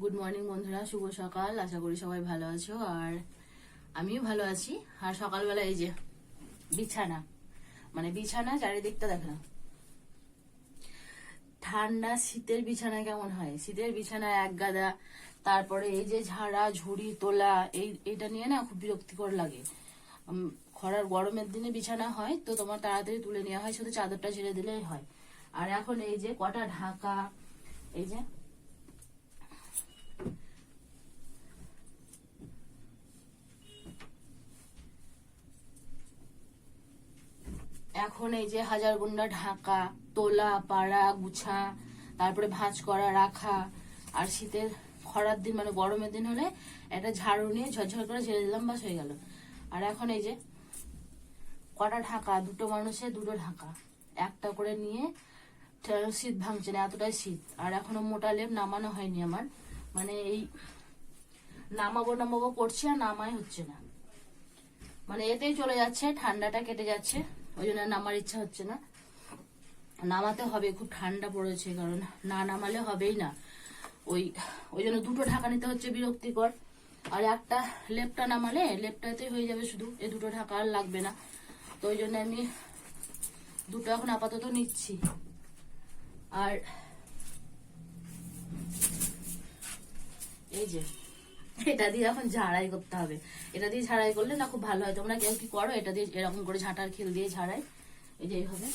Good morning বন্ধুরা। শুভ সকাল। আশা করি সবাই ভালো আছো। আর আমিও ভালো আছি। আর সকালবেলা এই যে বিছানা মানে বিছানা চারিদিকটা দেখা ঠান্ডা শীতের বিছানা কেমন হয়? শীতের বিছানা এক গাদা, তারপরে এই যে ঝাড়া, ঝুড়ি, তোলা, এই এটা নিয়ে না খুব বিরক্তিকর লাগে। খরার গরমের দিনে বিছানা হয়, তো তোমার তাড়াতাড়ি তুলে নেওয়া হয়, শুধু চাদরটা ছেড়ে দিলেই হয়। আর এখন এই যে কটা ঢাকা, এই যে এখন এই যে হাজার গুন্ডা ঢাকা, তোলা, পাড়া, গুছা, তারপরে ভাঁজ করা, রাখা, আর শীতের খরার দিন মানে গরমের দিন হলে একটা ঝাড়ু নিয়ে ঝরঝর করে ছেড়ে দিলাম, বাস হয়ে গেল। আর এখন এই যে কটা ঢাকা? দুটো মানুষের দুটো ঢাকা। একটা করে নিয়ে শীত ভাঙছে না, এতটাই শীত। আর এখনও মোটা লেপ নামানো হয়নি আমার। মানে এই নামাবো নামাবো করছি আর নামাই হচ্ছে না। মানে এতেই চলে যাচ্ছে, ঠান্ডাটা কেটে যাচ্ছে। ওই জন্য নামার ইচ্ছা হচ্ছে না। নামাতে হবে, খুব ঠান্ডা পড়েছে, কারণ না নামালে হবেই না। ওই ওই জন্য দুটো ঢাকা নিতে হচ্ছে বিরক্তিকর। আর একটা লেপটা নামালে লেপটাতে হয়ে যাবে শুধু। এ দুটো ঢাকা আর লাগবে না। তো ওই জন্য আমি দুটো এখন আপাতত নিচ্ছি। আর এই যে এটা দিয়ে এখন ঝাড়াই করতে হবে। এটা দিয়ে ঝাড়াই করলে না খুব ভালো হয়। তোমরা কেউ কি করো, এটা দিয়ে এরকম করে ঝাঁটার খেল দিয়ে ঝাড়াই। এই যে এইভাবে।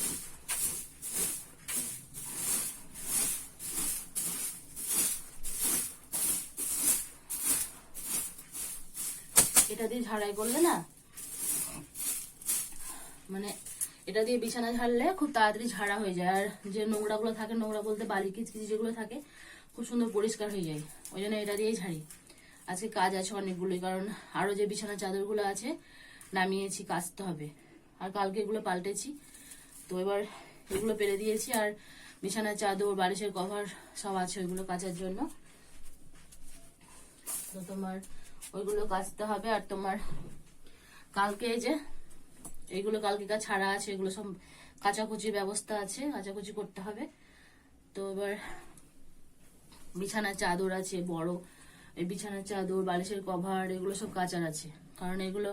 এটা দিয়ে ঝাড়াই করলে না মানে এটা দিয়ে বিছানা ঝাড়লে খুব তাড়াতাড়ি ঝাড়া হয়ে যায়। আর যে নোংরাগুলো থাকে, নোংরা বলতে বালি, কিচকিচ যেগুলো থাকে, খুব সুন্দর পরিষ্কার হয়ে যায়। ওই জন্য এটা দিয়েই ঝাড়ি। আজকে কাজ আছে অনেকগুলোই, কারণ আরও যে বিছানা চাদরগুলো আছে নামিয়েছি, কাচতে হবে। আর কালকে এগুলো পাল্টেছি। তো এবার এগুলো পেরে দিয়েছি, আর বিছানার চাদর, বালিশের কভার সব আছে ওইগুলো কাচার জন্য। তো তোমার ওইগুলো কাচতে হবে, আর তোমার কালকে যে এইগুলো কালকে ছাড়া আছে, এগুলো সব কাচাকুচির ব্যবস্থা আছে, কাচাকুচি করতে হবে। তো এবার বিছানার চাদর আছে, বড় এই বিছানার চাদর, বালিশের কভার, এগুলো সব কাচার আছে। কারণ এগুলো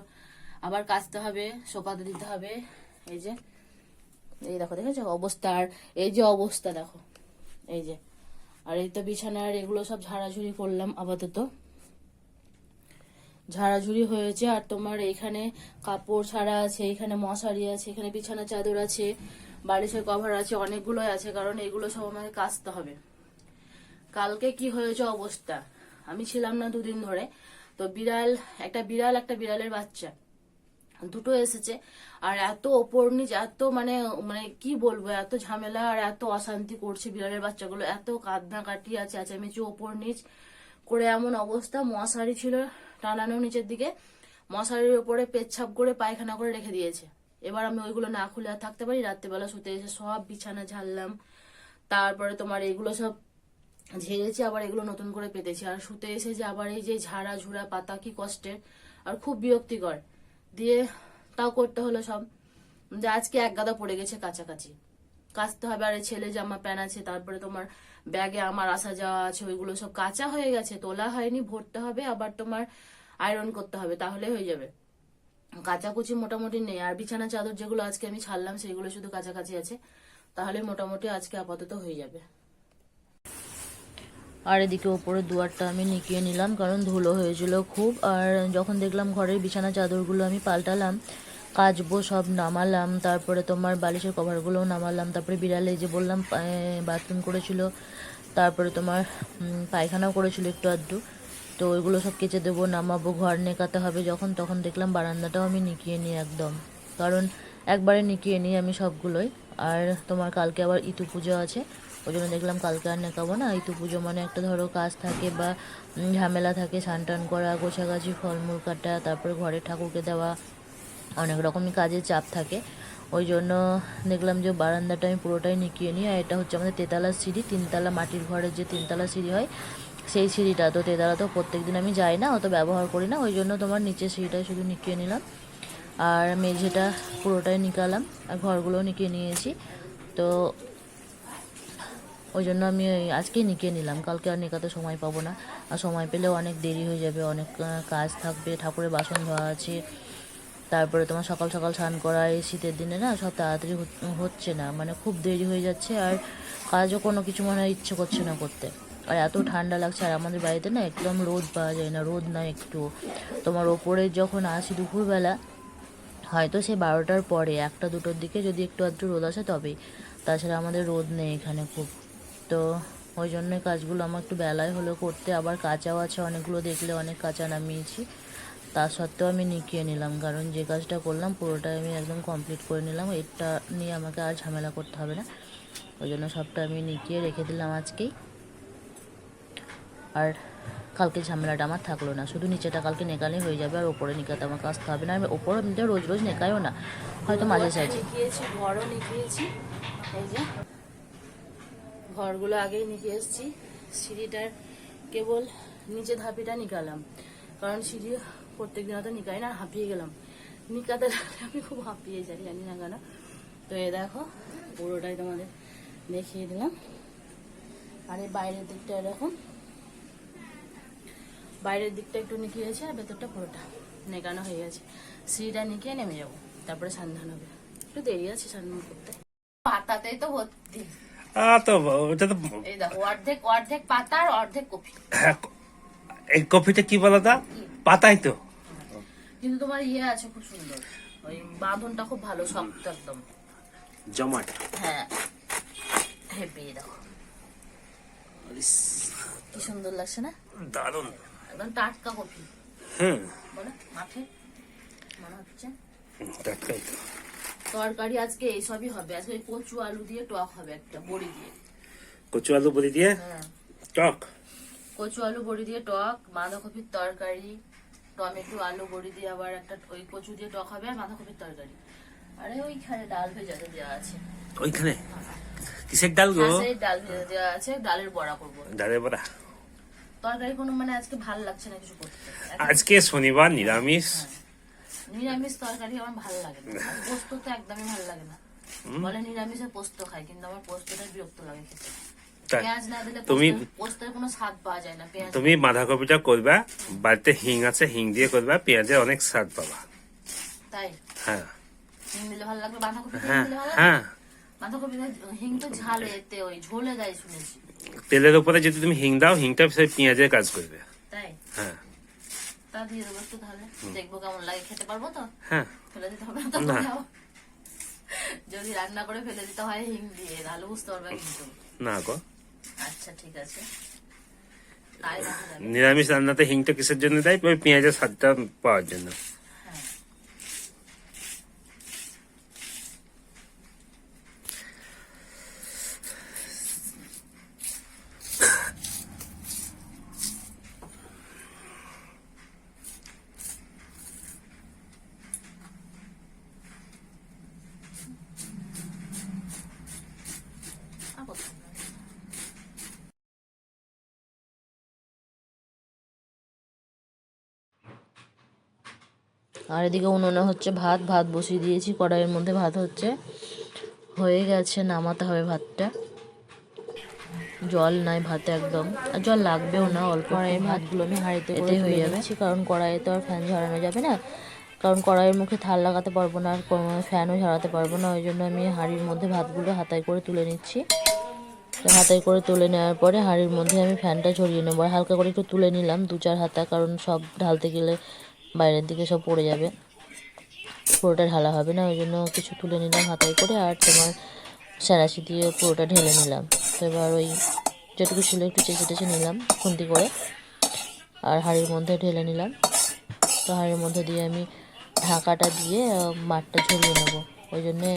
আবার কাচতে হবে, শোকাতে দিতে হবে। এই যে, এই দেখো, দেখেছ? অবস্থা আর এই যে অবস্থা, দেখো। এই যে, আর এই তো বিছানার, এগুলো সব ঝাড়াঝুড়ি করলাম আপাতত। ঝাড়াঝুড়ি হয়েছে, আর তোমার এখানে কাপড় ছাড়া আছে, এখানে মশারি আছে, এখানে বিছানা চাদর আছে, বালিশের কভার আছে, অনেকগুলোই আছে, কারণ এগুলো সব আমাকে কাচতে হবে। কালকে কি হয়েছে অবস্থা? আমি ছিলাম না দুদিন ধরে। তো বিড়াল, একটা বিড়াল, একটা বিড়ালের বাচ্চা। দুটো এসেছে। আর এত ওপর নিচ, এত মানে মানে কি বলব, এত ঝামেলা আর এত অশান্তি করছে বিড়ালের বাচ্চাগুলো। এত কাঁদনা কাটি আছে চেঁচামেচি ওপর নিচ। করে এমন অবস্থা, মশারি ছিল টানানো নিচের দিকে। মশারির উপরে পেচ্ছাপ করে পায়খানা করে রেখে দিয়েছে। এবার আমি ওইগুলো না খুলে আর থাকতে পারি। রাত্রেবেলা শুতে এসে সব বিছানা ঝাড়লাম। তারপরে তোমার এগুলো সব ঝেড়েছি, আবার এগুলো নতুন করে পেতেছি। আর শুতে এসে যে আবার এই যে ঝাড়া ঝুড়া পাতা কি কষ্টের, আর খুব বিরক্তিকর। দিয়ে তাও করতে হলো সব। যে আজকে এক গাদা পড়ে গেছে কাছাকাছি। কাচতে হবে, আর ছেলে জামা, প্যান্ট আছে, তারপরে তোমার ব্যাগে আমার আসা যাওয়া আছে, ওইগুলো সব কাঁচা হয়ে গেছে, তোলা হয়নি, ভরতে হবে, আবার তোমার আয়রন করতে হবে, তাহলে হয়ে যাবে। কাচাকুচি মোটামুটি নেই, আর বিছানা চাদর যেগুলো আজকে আমি ছাড়লাম, সেগুলো শুধু কাছাকাছি আছে। তাহলে মোটামুটি আজকে আপাতত হয়ে যাবে। আর এদিকে ওপরের দুয়ারটা আমি নিকিয়ে নিলাম, কারণ ধুলো হয়েছিল খুব। আর যখন দেখলাম ঘরের বিছানা চাদরগুলো আমি পাল্টালাম, কাচবো, সব নামালাম, তারপরে তোমার বালিশের কভারগুলোও নামালাম, তারপরে বিড়ালে যে বললাম বাথরুম করেছিল, তারপরে তোমার পায়খানাও করেছিল একটু আধটু। তো ওইগুলো সব কেচে দেবো, নামাবো, ঘর নেকাতে হবে যখন, তখন দেখলাম বারান্দাটাও আমি নিকিয়ে নিই একদম। কারণ একবারে নিকিয়ে নিই আমি সবগুলোই। আর তোমার কালকে আবার ইতু পুজো আছে ওই জন্য দেখলাম কালকে আর নেকাবো না। এই তো পুজো মানে একটা ধরো কাজ থাকে বা ঝামেলা থাকে স্নান টান করা, গোছাগাছি, ফলমূল কাটা, তারপরে ঘরে ঠাকুরকে দেওয়া, অনেক রকমই কাজের চাপ থাকে। ওই জন্য দেখলাম যে বারান্দাটা আমি পুরোটাই নিকিয়ে নিই। আর এটা হচ্ছে আমাদের তেতলা সিঁড়ি, তিনতলা মাটির ঘরের যে তিনতলা সিঁড়ি হয়, সেই সিঁড়িটা। তো তেতলা তো প্রত্যেক দিন আমি যাই না, অত ব্যবহার করি না। ওই জন্য তোমার নিচের সিঁড়িটাই শুধু নিকিয়ে নিলাম। আর মেঝেটা পুরোটাই নিকালাম, আর ঘরগুলোও নিকিয়ে নিয়েছি। তো ওই জন্য আমি আজকেই নিকিয়ে নিলাম। কালকে আর নিকাতে সময় পাবো না। আর সময় পেলেও অনেক দেরি হয়ে যাবে, অনেক কাজ থাকবে, ঠাকুরের বাসন ধোয়া আছে। তারপরে তোমার সকাল সকাল স্নান করা, এই শীতের দিনে না সব তাড়াতাড়ি হচ- হচ্ছে না। মানে খুব দেরি হয়ে যাচ্ছে আর কাজও কোনো কিছু মনে ইচ্ছে করছে না করতে। আর এত ঠান্ডা লাগছে আর আমাদের বাড়িতে না একদম রোদ পাওয়া যায় না, রোদ না একটু। তোমার ওপরে যখন আসি দুপুরবেলা, হয়তো সে বারোটার পরে, একটা দুটোর দিকে যদি একটু আধটু রোদ আসে তবেই। তাছাড়া আমাদের রোদ নেই এখানে খুব। তো ওই জন্যই কাজগুলো আমার একটু বেলায় হলো করতে, আবার কাঁচাও আছে, অনেকগুলো দেখলে অনেক কাঁচা নামিয়েছি। তা সত্ত্বেও আমি নিকিয়ে নিলাম, কারণ যে কাজটা করলাম পুরোটাই আমি একদম কমপ্লিট করে নিলাম, এটা নিয়ে আমাকে আর ঝামেলা করতে হবে না। ওই জন্য সবটা আমি নিকিয়ে রেখে দিলাম আজকেই। আর কালকে ঝামেলাটা আমার থাকল না, শুধু নিচেটা কালকে নেকালে হয়ে যাবে, আর ওপরে নিকাতে আমাকে আসতে হবে না। আমি ওপরে রোজ রোজ নেকায়ও না, হয়তো মাঝে যে। ঘরগুলো আগেই নিকিয়ে এসেছি। সিঁড়িটার কেবল নিচে ধাপিটা নিকালাম। কারণ সিঁড়ি প্রত্যেক দিন তো নিকাই না, হাঁপিয়ে গেলাম। নিকাতে লাগলে আমি খুব হাঁপিয়ে যাই, জানি না কেন। তো এ দেখো, পুরোটাই তোমাদের দেখিয়ে দিলাম। আর এই বাইরের দিকটা এরকম বাইরের দিকটা একটু নিকিয়েছে আর ভেতরটা পুরোটা নেকানো হয়ে গেছে। সিঁড়িটা নিকিয়ে নেমে যাব, তারপরে সন্ধান হবে। একটু দেরি আছে সন্ধান করতে। পাতাতেই তো ভর্তি। তো ওটা তো অর্ধেক অর্ধেক পাতা আর অর্ধেক কপি। হ্যাঁ, এই কফিটা কি বলো তা? পাতাই তো। কিন্তু তোমার ইয়ে আছে খুব সুন্দর। ওই বাঁধনটা খুব ভালো শক্ত একদম। জমাট। হ্যাঁ। হেপি দেখো। কি সুন্দর লাগছে না? দারুণ। একদম টাটকা কপি। হুম। বলে মাঠে? মনে হচ্ছে। টাটকাই তো। তরকারি আজকে এইসবই হবে। আজকে কচু আলু দিয়ে টক হবে একটা বড়ি দিয়ে। কচু আলু বলি দিয়ে? হ্যাঁ। টক? কচু আলু বড়ি দিয়ে টক বাঁধাকপির তরকারি টমেটো আলু বড়ি দিয়ে আবার একটা ওই কচু দিয়ে টক হবে আর বাঁধাকপির তরকারি। আরে ওইখানে ডাল ভেজাতে দেওয়া আছে। ওইখানে? কিসের ডাল গো? হাঁসের ডাল ভেজে দেওয়া আছে ডালের বড়া করব। ডালের বড়া? তরকারি কোনো মানে আজকে ভালো লাগছে না কিছু করতে। আজকে শনিবার নিরামিষ। নিরামিষ তরকারি আমার ভালো লাগে না। পোস্ত তো একদমই ভালো লাগে না। বলে নিরামিষে পোস্ত খাই কিন্তু আমার পোস্তটা বিরক্ত লাগে খেতে। তাই। না দিলে তুমি- পোস্তের কোনো স্বাদ পাওয়া যায় না তুমি বাঁধাকপিটা করবা বাড়িতে হিং আছে হিং দিয়ে করবা পেঁয়াজের অনেক স্বাদ পাবা। তাই? হ্যাঁ। হ্যাঁ হ্যাঁ। তেলের উপরে যদি তুমি হিং দাও হিংটা পেঁয়াজের কাজ করবে। তাই? হ্যাঁ। তা দিয়ে দেবো একটু তাহলে দেখব কেমন লাগে খেতে পারব তো? হ্যাঁ। ফেলে দিতে হবে তো যদি রান্না করে ফেলে দিতে হয় হিং দিয়ে তাহলে বুঝতে পারবে কিন্তু। না গো। আচ্ছা ঠিক আছে। নিরামিষ রান্নাতে হিংটা কিসের জন্য দেয়? পেঁয়াজের স্বাদটা পাওয়ার জন্য হ্যাঁ আর কোথাও না। আর এদিকে উনুনে হচ্ছে ভাত ভাত বসিয়ে দিয়েছি কড়াইয়ের মধ্যে ভাত হচ্ছে। হয়ে গেছে নামাতে হবে ভাতটা। জল নাই ভাতে একদম। আর জল লাগবেও না অল্প কড়াইয়ের ভাতগুলো আমি হাঁড়িতে এতে হয়ে যাবে। কারণ কড়াইয়ে তো আর ফ্যান ঝরানো যাবে না। কারণ কড়াইয়ের মুখে থাল লাগাতে পারব না আর কোনো ফ্যানও ঝরাতে পারব না ওই জন্য আমি হাঁড়ির মধ্যে ভাতগুলো হাতায় করে তুলে নিচ্ছি। হাতে করে তুলে নেওয়ার পরে হাঁড়ির মধ্যে আমি ফ্যানটা ঝরিয়ে নেব। আর হালকা করে একটু তুলে নিলাম দু চার হাতা কারণ সব ঢালতে গেলে বাইরের দিকে সব পড়ে যাবে। পুরোটা ঢালা হবে না, ওই জন্য কিছু তুলে নিলাম হাতায় করে আর তোমার সারাশি দিয়ে পুরোটা ঢেলে নিলাম। তো এবার ওই যেটুকু ছিল একটু চেঁচে টেচে নিলাম খুন্তি করে আর হাঁড়ির মধ্যে ঢেলে নিলাম। তো হাঁড়ির মধ্যে দিয়ে আমি ঢাকাটা দিয়ে মাঠটা ঝরিয়ে নেব। ওই জন্যে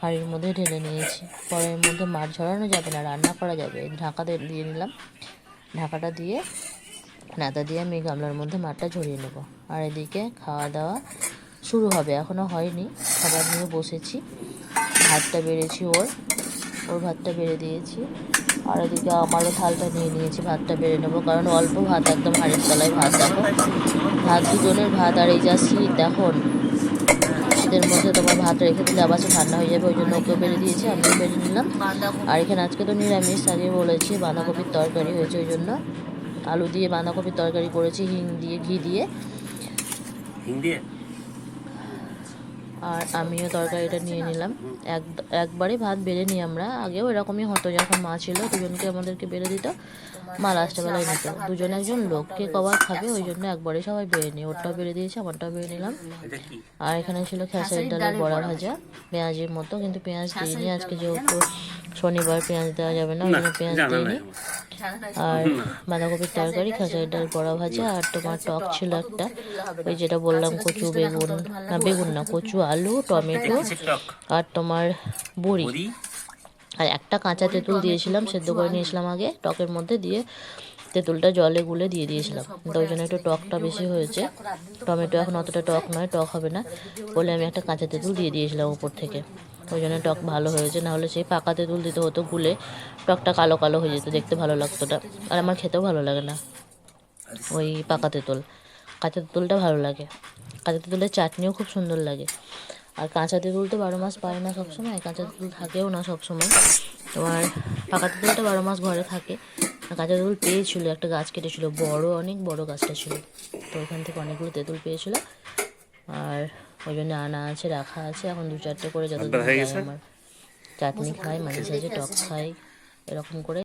হাঁড়ির মধ্যে ঢেলে নিয়েছি। পরের মধ্যে মাছ ঝরানো যাবে না, রান্না করা যাবে। ঢাকা দিয়ে দিয়ে নিলাম। ঢাকাটা দিয়ে নাতা দিয়ে আমি গামলার মধ্যে মাঠটা ঝরিয়ে নেব। আর এদিকে খাওয়া দাওয়া শুরু হবে এখনও হয়নি। খাবার নিয়ে বসেছি। ভাতটা বেড়েছি ওর। ওর ভাতটা বেড়ে দিয়েছি। আর এদিকে আমারও থালটা নিয়ে নিয়েছি, ভাতটা বেড়ে নেব। কারণ অল্প ভাত, একদম হাড়ির তলায় ভাত দেখো। ভাত দুজনের ভাত, আর এই যা শীত, দেখুন। শীতের মধ্যে তোমার ভাত রেখে দিলে আবার সে ঠান্ডা হয়ে যাবে, ওই জন্য ওকেও বেড়ে দিয়েছি, আমিও বেড়ে নিলাম। আর এখানে আজকে তো নিরামিষ, আগে বলেছি বাঁধাকপির তরকারি হয়েছে ওই জন্য। আলু দিয়ে বাঁধাকপির তরকারি করেছি হিং দিয়ে ঘি দিয়ে। হিং দিয়ে? আর আমিও তরকারিটা নিয়ে নিলাম। এক একবারে ভাত বেড়ে নিই আমরা। আগেও এরকমই হতো যখন মা ছিল দুজনকে আমাদেরকে বেড়ে দিত। মা লাস্টে বেলায় নিত। দুজন একজন লোককে কবার খাবে ওই জন্য একবারে সবাই বেড়ে নিই। ওরটাও বেড়ে দিয়েছে আমারটাও বেড়ে নিলাম। আর এখানে ছিল খেসারির ডালের বড়া ভাজা। পেঁয়াজের মতো কিন্তু পেঁয়াজ দিইনি। আজকে যেহেতু শনিবার পেঁয়াজ দেওয়া যাবে না ওই জন্য পেঁয়াজ দিইনি। আর বাঁধাকপির তরকারি খেসারির ডাল বড়া ভাজা আর তোমার টক ছিল একটা ওই যেটা বললাম কচু বেগুন না বেগুন না কচু আলু টমেটো আর তোমার বড়ি। আর একটা কাঁচা তেঁতুল দিয়েছিলাম সেদ্ধ করে নিয়েছিলাম আগে টকের মধ্যে দিয়ে তেঁতুলটা জলে গুলে দিয়ে দিয়েছিলাম। তো ওই জন্য একটু টকটা বেশি হয়েছে। টমেটো এখন অতটা টক নয় টক হবে না বলে আমি একটা কাঁচা তেঁতুল দিয়ে দিয়েছিলাম উপর থেকে। ওই জন্য টক ভালো হয়েছে নাহলে সেই পাকা তেঁতুল দিতে হতো গুলে। টকটা কালো কালো হয়ে যেত দেখতে ভালো লাগতো না। আর আমার খেতেও ভালো লাগে না। ওই পাকা তেঁতুল। কাঁচা তেঁতুলটা ভালো লাগে। কাঁচা তেঁতুলের চাটনিও খুব সুন্দর লাগে। আর কাঁচা তেঁতুল তো বারো মাস পায় না সবসময় কাঁচা তেঁতুল থাকেও না সবসময়। তোমার পাকা তেঁতুলটা বারো মাস ঘরে থাকে। আর কাঁচা তেঁতুল পেয়েছিল একটা গাছ কেটেছিল বড় অনেক বড় গাছটা ছিল। তো ওখান থেকে অনেকগুলো তেঁতুল পেয়েছিল। আর ওই জন্য আনা আছে রাখা আছে। এখন দু চারটে করে যত? আমার। চাটনি খাই মাঝে সাঝে টক খাই। এরকম করে